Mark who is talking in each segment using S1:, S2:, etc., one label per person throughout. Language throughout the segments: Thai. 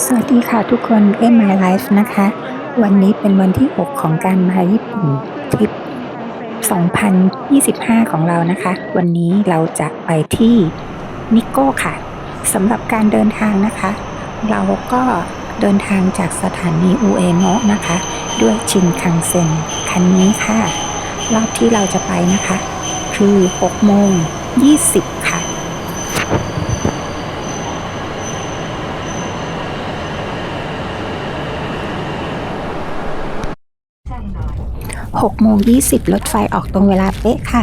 S1: สวัสดีค่ะทุกคน M My Life นะคะ วันนี้เป็นวันที่ 6 ของการมาญี่ปุ่นทริป 2025 ของเรานะคะ วันนี้เราจะไปที่นิโก้ค่ะสำหรับการเดินทางนะคะ เราก็เดินทางจากสถานีอุเอโนะนะคะ ด้วยชินคังเซ็นคันนี้ค่ะ รอบที่เราจะไปนะคะ คือ 6 โมง 20 ค่ะ 6โมง20 รถไฟออกตรงเวลาเป๊ะค่ะ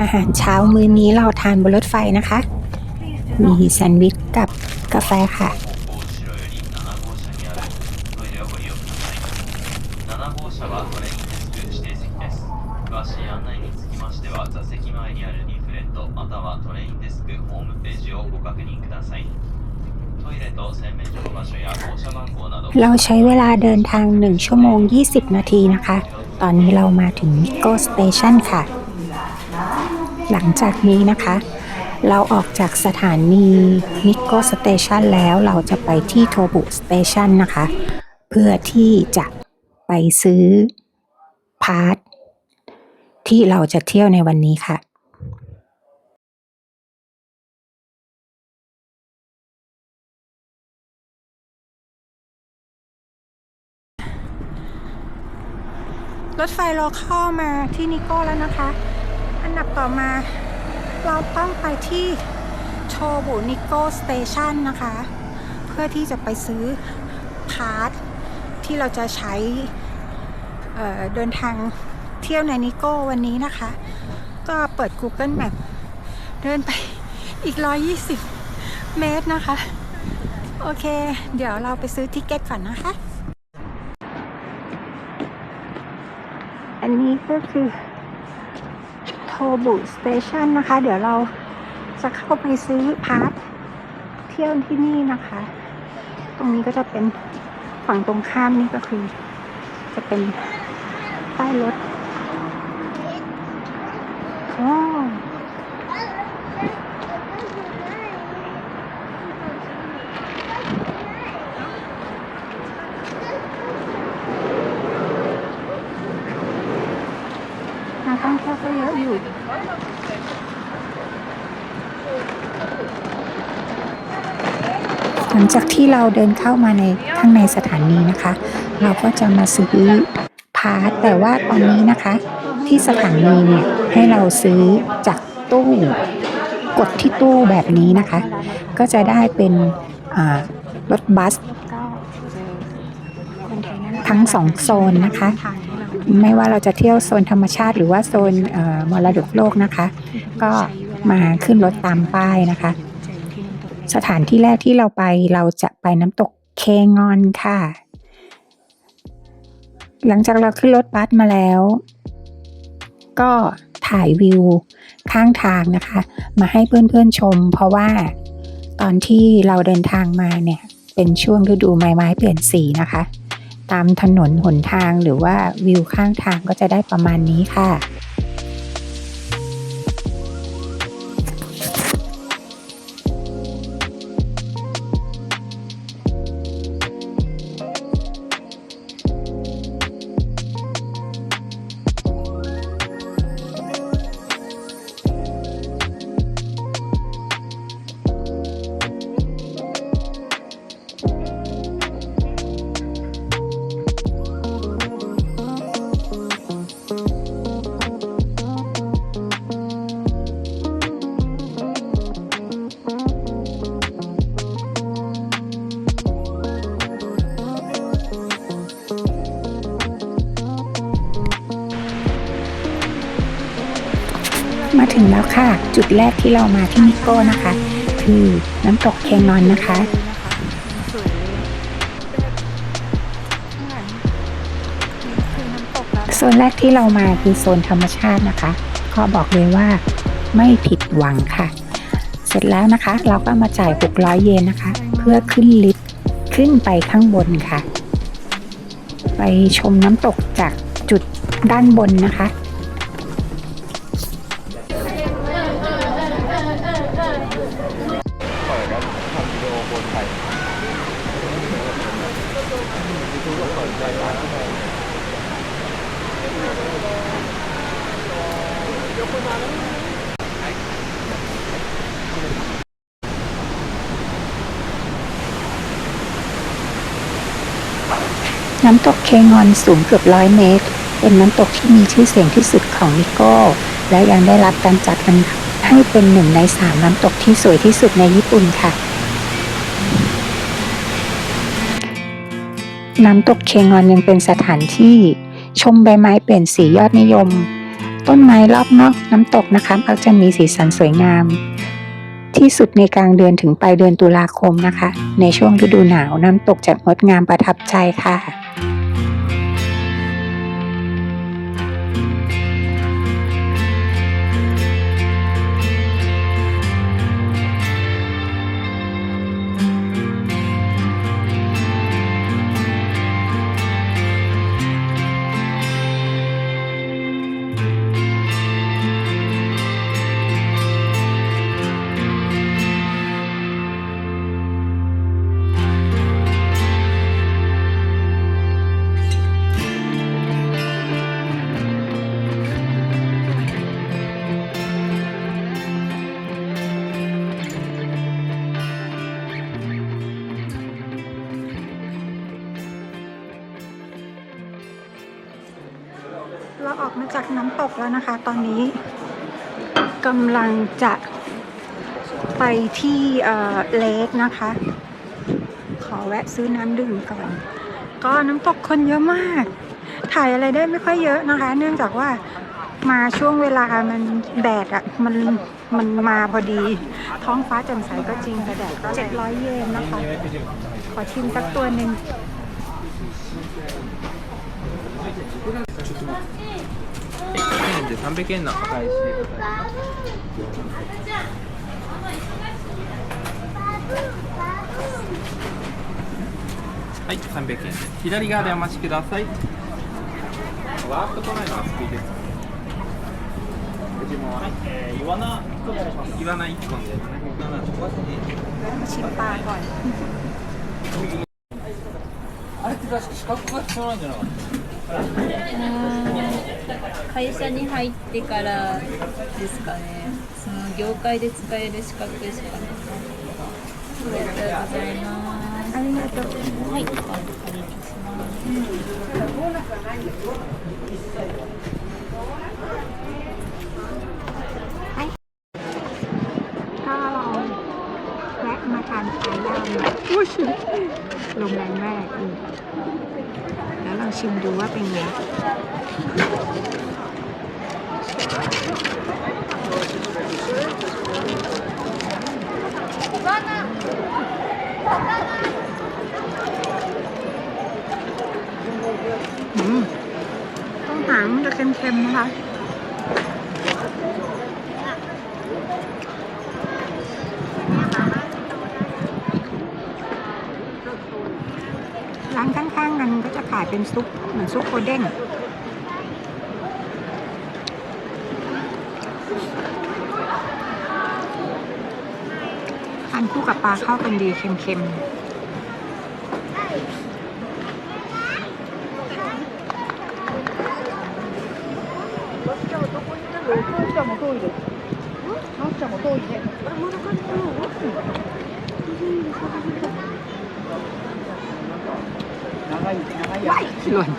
S1: อาหารเช้ามื้อนี้เราทานบนรถไฟนะคะ มีแซนด์วิชกับกาแฟค่ะ เราใช้เวลาเดินทาง 1 ชั่วโมง 20 นาทีนะคะ ตอนนี้เรามาถึงนิโก้สเตชันค่ะ หลังจากนี้นะคะ เราออกจากสถานีนิโก้สเตชันแล้วเราจะไปที่โทบุสเตชันนะคะ เพื่อที่จะไปซื้อพาร์ทที่เราจะเที่ยวในวันนี้ค่ะ รถไฟเราเข้ามาที่นิโก้แล้วนะคะ อันดับต่อมาเราต้องไปที่โชบุนิโก้สเตชันนะคะ เพื่อที่จะไปซื้อพาร์ทที่เราจะใช้เเดินทางเที่ยวในนิโก้วันนี้นะคะ ก็เปิด Google Map เดินไปอีก 120 เมตรนะคะ โอเค เดี๋ยวเราไปซื้อทิเก็ตก่อนนะคะ อันนี้ก็คือโทบุสเตชันนะคะ เดี๋ยวเราจะเข้าไปซื้อพาร์ทเที่ยวที่นี่นะคะ ตรงนี้ก็จะเป็นฝั่งตรงข้ามนี่ก็คือ จะเป็นป้ายรถอ๋อนักท่องเที่ยวก็เยอะอยู่ หลังจากที่เราเดินเข้ามาในข้างในสถานีนะคะ เราก็จะมาซื้อพาร์ทแต่ว่าตอนนี้นะคะ ที่สถานีเนี่ยให้เราซื้อจากตู้กดที่ตู้แบบนี้นะคะ ก็จะได้เป็นรถบัส ทั้งสองโซนนะคะ ไม่ว่าเราจะเที่ยวโซนธรรมชาติหรือว่าโซนมรดกโลกนะคะ ก็มาขึ้นรถตามป้ายนะคะ สถานที่แรกที่เราไปเราจะไปน้ำตกเคงอนค่ะ หลังจากเราขึ้นรถบัสมาแล้ว ก็ถ่ายวิวข้างทางนะคะ มาให้เพื่อนๆชม เพราะว่าตอนที่เราเดินทางมาเนี่ย เป็นช่วงฤดูใบไม้เปลี่ยนสีนะคะ ตามถนนหนทางหรือว่าวิวข้างทางก็จะได้ประมาณนี้ค่ะ ที่เรามาที่นิโก้นะคะ คือน้ำตกเคงอนนะคะโซนแรกที่เรามาคือโซนธรรมชาตินะคะก็บอกเลยว่าไม่ผิดหวังค่ะ เสร็จแล้วนะคะ เราก็มาจ่าย 600 เยนนะคะ เพื่อขึ้นลิฟต์ขึ้นไปข้างบนค่ะ ไปชมน้ำตกจากจุดด้านบนนะคะ
S2: น้ำ
S1: ตกเคงอนสูงเกือบร้อยเมตร เป็นน้ำตกที่มีชื่อเสียงที่สุดของนิโก้ และยังได้รับการจัดอันดับให้เป็นหนึ่งในสามน้ำตกที่สวยที่สุดในญี่ปุ่นค่ะ น้ำตกเคงอนยังเป็นสถานที่ชมใบไม้เปลี่ยนสียอดนิยม ต้นไม้รอบนอกน้ำตกนะคะมักจะมีสีสันสวยงาม ที่สุดในกลางเดือนถึงปลายเดือนตุลาคมนะคะ ในช่วงฤดูหนาวน้ำตกจะงดงามประทับใจค่ะ
S3: แล้วนะคะ ตอนนี้กำลังจะไปที่เลกนะคะ ขอแวะซื้อน้ำดื่มก่อน ก็น้ำตกคนเยอะมาก ถ่ายอะไรได้ไม่ค่อยเยอะนะคะ เนื่องจากว่ามาช่วงเวลามันแดดอะมันมันมาพอดี ท้องฟ้าแจ่มใสก็จริงแต่แดดก็เจ็ดร้อยเยนนะคะ ขอชิมสักตัวหนึ่ง
S4: 三百円の返しでございます。はい、三百円です。左側でお待ちください。ワープ都内のアスピーです。はい、えー、イワナます。イワナ1で、
S3: ね。
S4: あれって確か資格が必要なんじゃなかった？
S5: 会社に入ってからですかねその業界で使える資格しかないありがとうございます
S3: ありがとう
S5: はいお借りいたします
S3: ถ้าเราแวะมาทานปลาย่างอุ้ย ลมแรงมากแล้วเราชิมดูว่าเป็นไงต้องหางจะเค็มๆนะคะ ร้านข้างๆกันก็จะ ขายเป็นซุปเหมือนซุปโคเด้งทานคู่กับปลาเข้ากันดีเค็มๆว้าย หล่น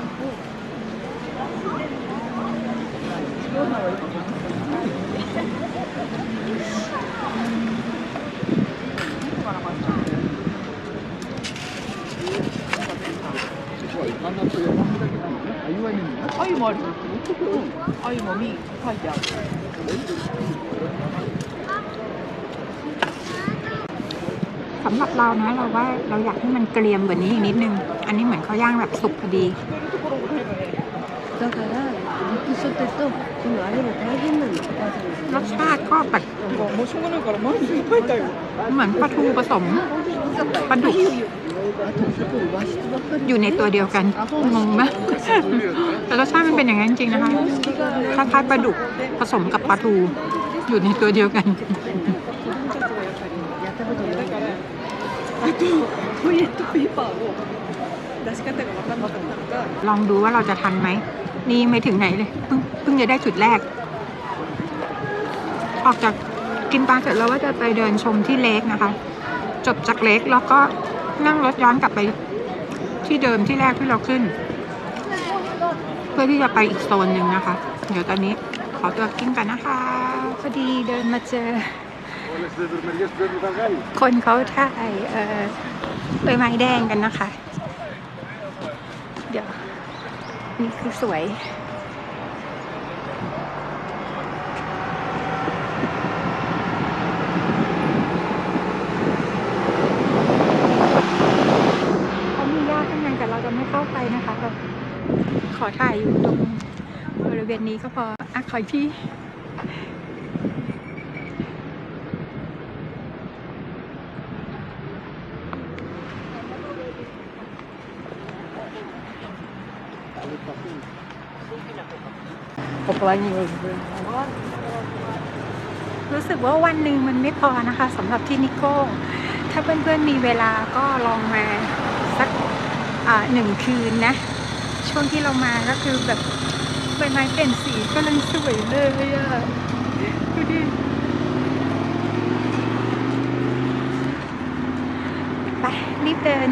S3: สำหรับเรานะเราว่าเราอยากให้มันเกรียมกว่านี้อีกนิดนึง อันนี้เหมือนเขาย่างแบบสุกพอดีรสชาติก็แบบเหมือนปลาทูผสมปลาดุกอยู่ในตัวเดียวกันงงไหมแต่รสชาติมันเป็นอย่างนั้นจริงนะคะคล้ายๆปลาดุกผสมกับปลาทูอยู่ในตัวเดียวกัน
S6: 出し方が分かんなかったのか
S3: ลองดูว่าเราจะทันไหม นี่ไม่ถึงไหนเลยเพิ่งเพิ่งจะได้จุดแรก ออกจากกินปลาเสร็จแล้วว่าจะไปเดินชมที่เลกนะคะ จบจากเลกแล้วก็นั่งรถย้อนกลับไปที่เดิมที่แรกที่เราขึ้น เพื่อที่จะไปอีกโซนหนึ่งนะคะ เดี๋ยวตอนนี้ขอตัวกินกันนะคะ พอดีเดินมาเจอ คนเขาถ่ายเอ่อใบไม้แดงกันนะคะ เดี๋ยว นี่คือสวย เขามีญาติข้างในแต่เราจะไม่เข้าไปนะคะเราขอถ่ายอยู่ตรงบริเวณนี้ก็พออะขออีกที่ รู้สึกว่าวันหนึ่งมันไม่พอนะคะสำหรับที่นิโก้ ถ้าเพื่อนๆมีเวลาก็ลองมาสักหนึ่งคืนนะ ช่วงที่เรามาก็คือแบบใบไม้เปลี่ยนสีก็ลังสวยเลยอะดูดิไปรีบเดิน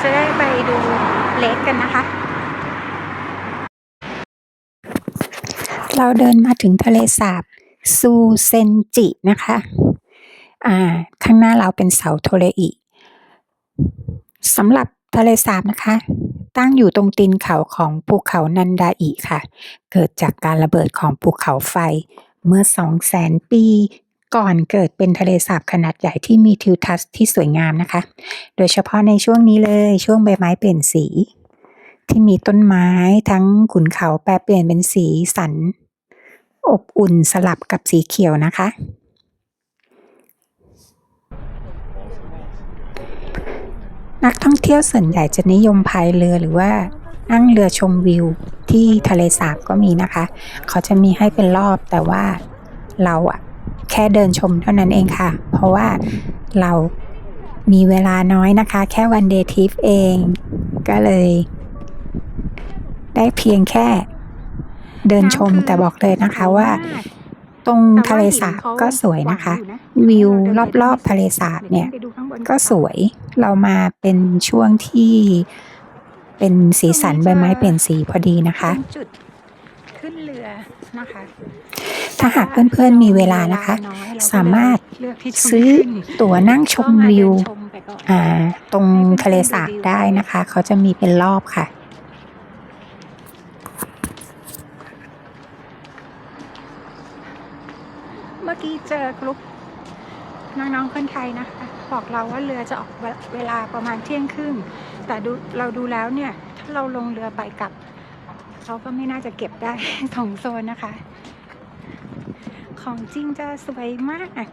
S3: จะได้ไปดูเลกกันนะคะ
S1: เราเดินมาถึงทะเลสาบซูเซนจินะคะ อ่า ข้างหน้าเราเป็นเสาโทเรอิสำหรับทะเลสาบนะคะ ตั้งอยู่ตรงตีนเขาของภูเขานันดาอิค่ะ เกิดจากการระเบิดของภูเขาไฟ เมื่อสองแสนปีก่อนเกิดเป็นทะเลสาบขนาดใหญ่ที่มีทิวทัศน์ที่สวยงามนะคะ โดยเฉพาะในช่วงนี้เลยช่วงใบไม้เปลี่ยนสี ที่มีต้นไม้ทั้งขุนเขาแปรเปลี่ยนเป็นสีสัน อบอุ่นสลับกับสีเขียวนะคะ นักท่องเที่ยวส่วนใหญ่จะนิยมพายเรือหรือว่านั่งเรือชมวิวที่ทะเลสาบก็มีนะคะ เขาจะมีให้เป็นรอบแต่ว่าเราอะแค่เดินชมเท่านั้นเองค่ะ เพราะว่าเรามีเวลาน้อยนะคะ แค่วันเดย์ทริปเอง ก็เลย ได้เพียงแค่ เดินชมแต่บอกเลยนะคะว่า ตรงทะเลสาบก็สวยนะคะ วิวรอบๆทะเลสาบเนี่ย ก็สวยเรามาเป็นช่วงที่เป็นสีสันใบไม้เปลี่ยนสีพอดีนะคะ
S3: เป็นจุดขึ้นเรือนะคะ
S1: ถ้าหากเพื่อนๆมีเวลานะคะ สามารถซื้อตั๋วนั่งชมวิวอ่าตรงทะเลสาบได้นะคะ เขาจะมีเป็นรอบค่ะื่
S3: อกี้เจอกรุ๊ปน้องๆคนไทยนะคะ บอกเราว่าเรือจะออกเวลาประมาณเที่ยงครึ่งแต่ดูเราดูแล้วเนี่ย ถ้าเราลงเรือไปกับเขาก็ไม่น่าจะเก็บได้สองโซนนะคะ ของจริงจะสวยมาก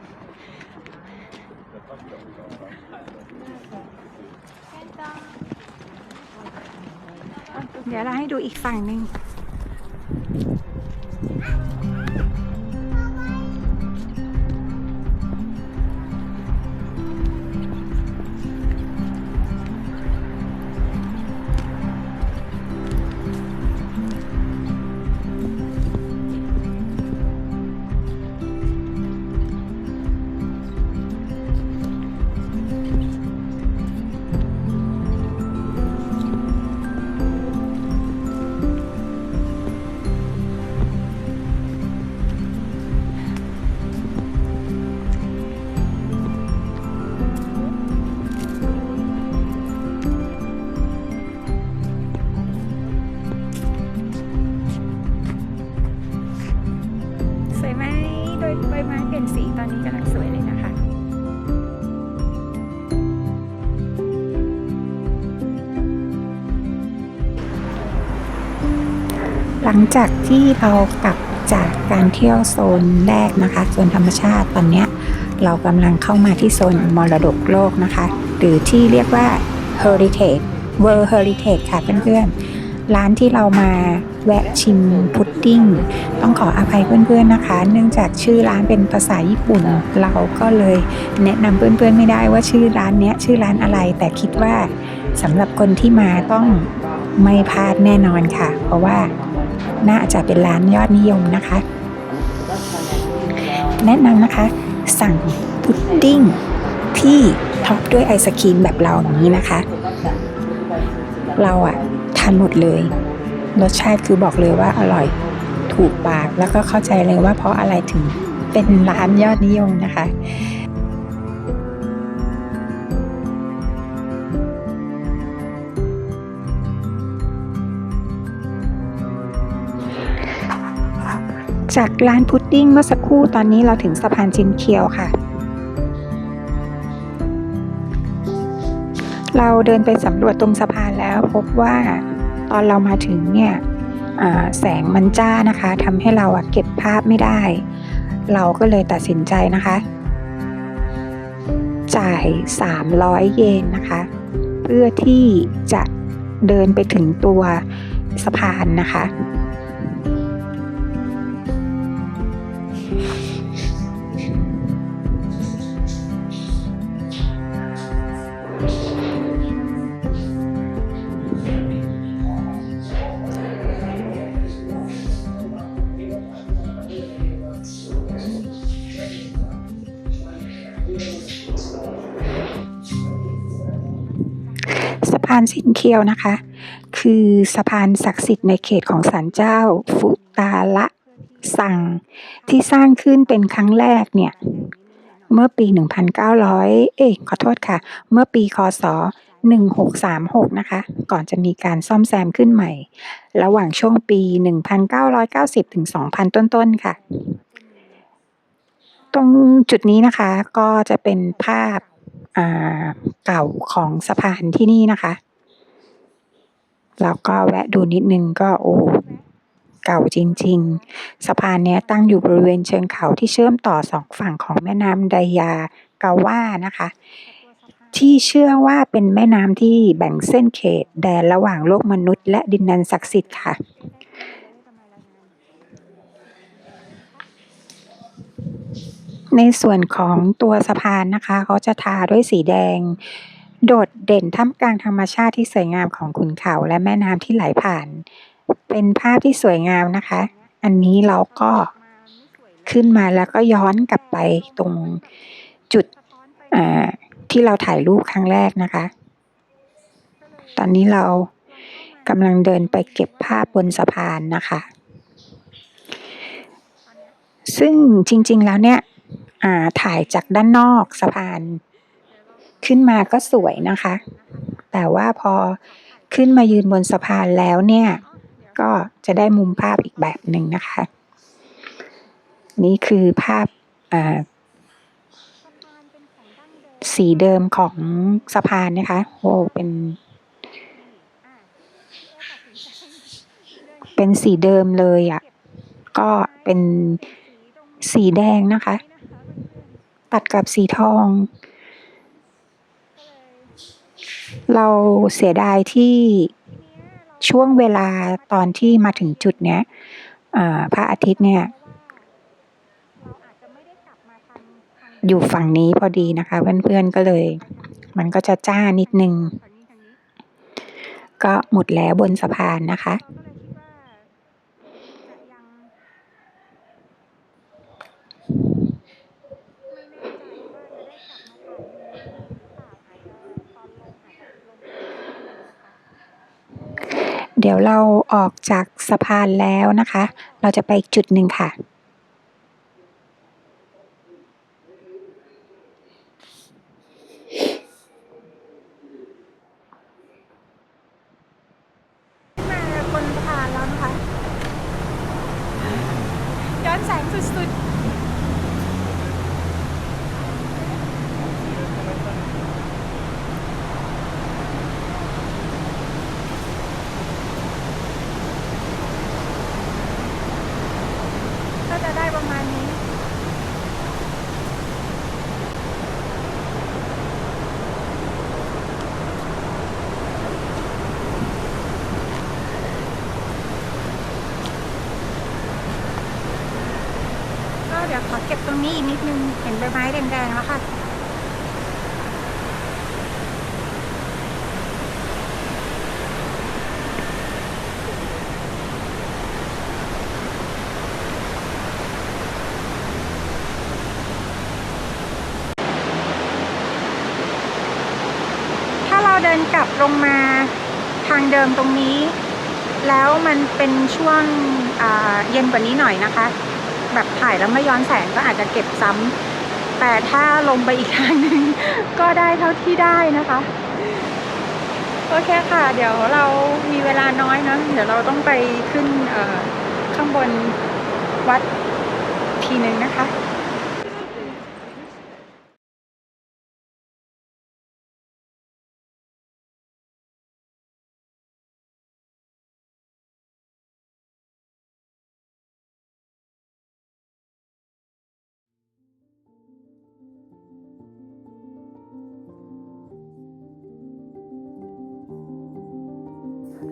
S3: เดี๋ยวเราให้ดูอีกฝั่งหนึ่ง
S1: จากที่เรากลับจากการเที่ยวโซนแรกนะคะโซนธรรมชาติตอนนี้เรากำลังเข้ามาที่โซนมรดกโลกนะคะ หรือที่เรียกว่า Heritage World Heritage ค่ะเพื่อนๆ ร้านที่เรามาแวะชิมพุดดิ้ง ต้องขออภัยเพื่อนๆนะคะ เนื่องจากชื่อร้านเป็นภาษาญี่ปุ่น เราก็เลยแนะนำเพื่อนๆไม่ได้ว่าชื่อร้านเนี้ยชื่อร้านอะไร แต่คิดว่าสำหรับคนที่มาต้องไม่พลาดแน่นอนค่ะ เพราะว่า น่าจะเป็นร้านยอดนิยมนะคะ แนะนำนะคะ สั่งพุดดิ้งที่ท็อปด้วยไอศครีมแบบเราอย่างนี้นะคะ เราอะทานหมดเลย รสชาติคือบอกเลยว่าอร่อยถูกปากแล้วก็เข้าใจเลยว่าเพราะอะไรถึงเป็นร้านยอดนิยมนะคะ จากร้านพุดดิ้งเมื่อสักครู่ตอนนี้เราถึงสะพานจินเคียวค่ะ เราเดินไปสำรวจตรงสะพานแล้วพบว่าตอนเรามาถึงเนี่ยแสงมันจ้านะคะทำให้เราเก็บภาพไม่ได้ เราก็เลยตัดสินใจนะคะ จ่าย 300 เยนนะคะ เพื่อที่จะเดินไปถึงตัวสะพานนะคะ เคียวนะคะ คือสะพานศักดิ์สิทธิ์ในเขตของศาลเจ้า ฟุตาละสังที่สร้างขึ้นเป็นครั้งแรกเนี่ยเมื่อปี 1,900 เอ้ยขอโทษค่ะ เมื่อปีคศ1636 นะคะ ก่อนจะมีการซ่อมแซมขึ้นใหม่ ระหว่างช่วงปี 1990 ถึง 2,000 ต้นๆ ค่ะ ตรงจุดนี้นะคะก็จะเป็นภาพเก่าของสะพานที่นี่นะคะ แล้วก็แวะดูนิดนึงก็โอ้เก่าจริง ๆ สะพานเนี้ยตั้งอยู่บริเวณเชิงเขาที่เชื่อมต่อสองฝั่งของแม่น้ำไดยากาว่านะคะ ที่เชื่อว่าเป็นแม่น้ำที่แบ่งเส้นเขตแดนระหว่างโลกมนุษย์และดินแดนศักดิ์สิทธิ์ค่ะในส่วนของตัวสะพานนะคะ เขาจะทาด้วยสีแดง โดดเด่นท่ามกลางธรรมชาติที่สวยงามของขุนเขาและแม่น้ำที่ไหลผ่าน เป็นภาพที่สวยงามนะคะ อันนี้เราก็ขึ้นมาแล้วก็ย้อนกลับไปตรงจุดที่เราถ่ายรูปครั้งแรกนะคะ ตอนนี้เรากำลังเดินไปเก็บภาพบนสะพานนะคะ ซึ่งจริง ๆ แล้วเนี่ยถ่ายจากด้านนอกสะพาน ขึ้นมาก็สวยนะคะ แต่ว่าพอขึ้นมายืนบนสะพานแล้วเนี่ย ก็จะได้มุมภาพอีกแบบหนึ่งนะคะ นี่คือภาพสีเดิมของสะพานนะคะโอ้เป็น เป็นสีเดิมเลยอะ่ะ ก็เป็นสีแดงนะคะ ตัดกับสีทอง เราเสียดายที่ช่วงเวลาตอนที่มาถึงจุดเนี้ยพระอาทิตย์เนี่ยอยู่ฝั่งนี้พอดีนะคะ เพื่อนๆก็เลย มันก็จะจ้านิดนึง ก็หมดแล้วบนสะพานนะคะ เดี๋ยวเราออกจากสะพานแล้วนะคะ เราจะไปอีกจุดหนึ่งค่ะ
S3: มาบนสะพานแล้วนะคะ ย้อนแสงสุดๆ ก็จะได้ ประมาณนี้ ก็เดี๋ยวขอเก็บตรงนี้อีกนิดนึง เห็นใบไม้แดงๆแล้วค่ะ เดินก ลงมาทางเดิมตรงนี้ แล้วมันเป็นช่วงเย็นกว่านี้หน่อยนะคะ แบบถ่ายแล้วไม่ย้อนแสงก็อาจจะเก็บซ้ำแต่ถ้าลงไปอีกทางหนึ่งก็ได้เท่าที่ได้นะคะ โอเคค่ะ เดี๋ยวเรามีเวลาน้อยนะเดี๋ยวเราต้องไปขึ้นข้างบนวัดทีหนึ่งนะคะ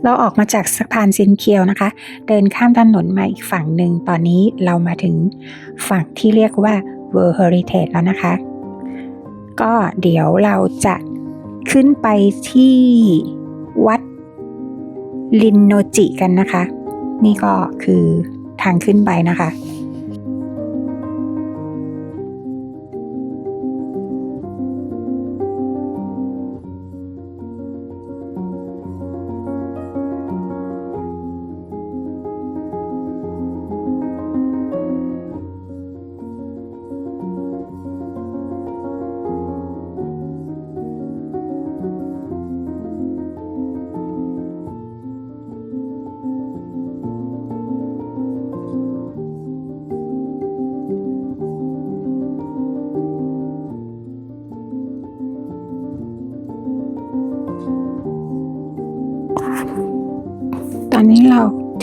S1: เราออกมาจากสะพานซินเคียวนะคะ เดินข้ามถนนมาอีกฝั่งหนึ่ง ตอนนี้เรามาถึงฝั่งที่เรียกว่า World Heritage แล้วนะคะ ก็เดี๋ยวเราจะขึ้นไปที่วัดลินโนจิกันนะคะ นี่ก็คือทางขึ้นไปนะคะ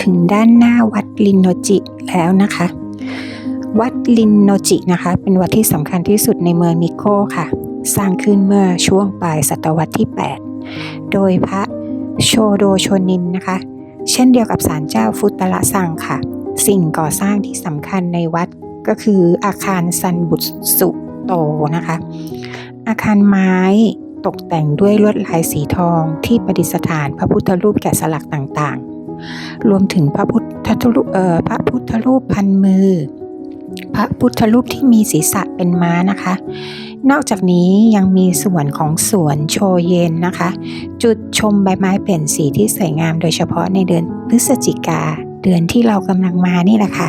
S1: ถึงด้านหน้าวัดลินโนจิแล้วนะคะ วัดลินโนจินะคะ เป็นวัดที่สำคัญที่สุดในเมืองนิโก้ค่ะ สร้างขึ้นเมื่อช่วงปลายศตวรรษที่ 8 โดยพระโชโดโชนินนะคะ เช่นเดียวกับศาลเจ้าฟุตระซังค่ะ สิ่งก่อสร้างที่สำคัญในวัดก็คืออาคารซันบุตสุโตนะคะ อาคารไม้ตกแต่งด้วยลวดลายสีทองที่ประดิษฐานพระพุทธรูปแกะสลักต่างๆ รวมถึงพระพุทธรูปเอ่อพระพุทธรูปพันมือ พระพุทธรูปที่มีศีรษะเป็นม้านะคะ นอกจากนี้ยังมีส่วนของสวนโชเยนนะคะ จุดชมใบไม้เปลี่ยนสีที่สวยงามโดยเฉพาะในเดือนพฤศจิกาเดือนที่เรากำลังมานี่แหละค่ะ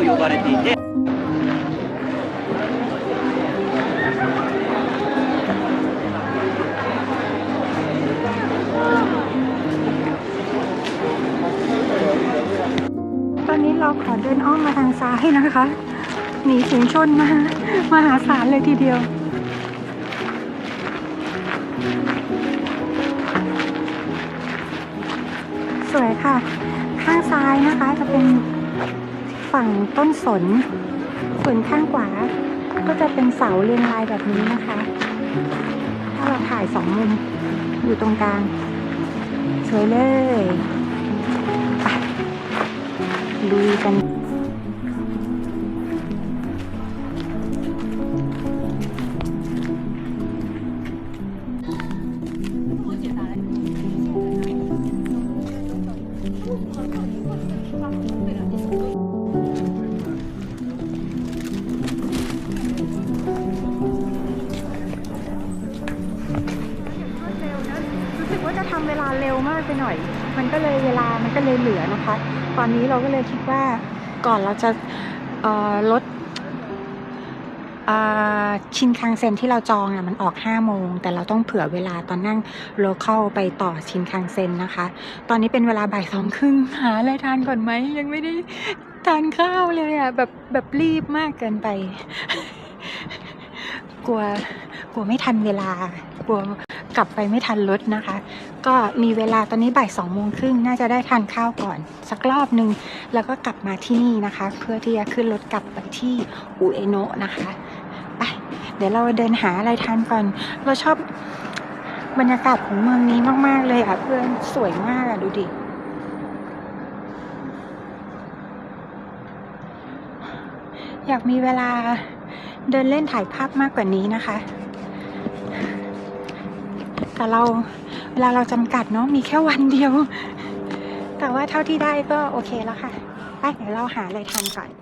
S1: と呼ばれていて
S3: ตอนนี้เราขอเดินอ้อมมาทางซ้ายนะคะ หนีฝูงชนมามาหาศาลเลยทีเดียวสวยค่ะ ข้างซ้ายนะคะจะเป็น ฝั่งต้นสน ส่วนข้างขวา ก็จะเป็นเสาเรียงรายแบบนี้นะคะ ถ้าเราถ่ายสองมุมอยู่ตรงกลางสวยเลยไปลุยกัน อนนี้เราก็เลยคิดว่าก่อนเราจะลดชินคังเซ็นที่เราจองอะมันออก 5 โมง แต่เราต้องเผื่อเวลาตอนนั่งโลเคอลไปต่อชินคังเซ็นนะคะ ตอนนี้เป็นเวลาบ่ายสองครึ่งหาอะไรทานก่อนไหม ยังไม่ได้ทานข้าวเลยอะแบบแบบรีบมากเกินไป กลัวกลัวไม่ทันเวลากลัว ลับไปไม่ทันรถนะคะ ก็มีเวลาตอนนี้บ่ายสองโมงครึ่งน่าจะได้ทานข้าวก่อน สักรอบหนึ่งแล้วก็กลับมาที่นี่นะคะ เพื่อที่จะขึ้นรถกลับไปที่อุเอโนะนะคะไปเดี๋ยวเราเดินหาอะไรทานก่อน เราชอบบรรยากาศของเมืองนี้มาก ๆ เลยอะเพื่อนสวยมากอะดูดิอยากมีเวลาเดินเล่นถ่ายภาพมากกว่านี้นะคะ แต่เราเวลาเราจำกัดเนาะมีแค่วันเดียว แต่ว่าเท่าที่ได้ก็โอเคแล้วค่ะ ไปเดี๋ยวเราหาอะไรทานก่อน